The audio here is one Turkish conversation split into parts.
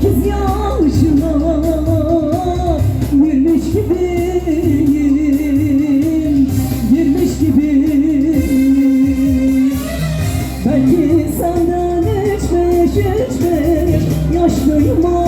sekiz yaşına girmiş gibiyim girmiş gibiyim belki senden üç beş üç beş yaşlıyım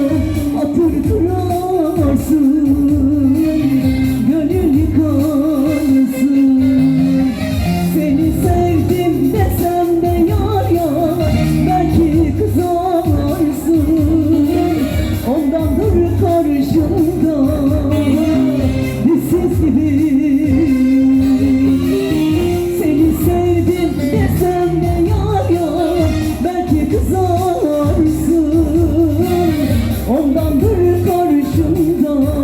karşımda. Lisiz gibi. Seni sevdim desem de yar yar Belki kızarsın. Ondandır karşımda.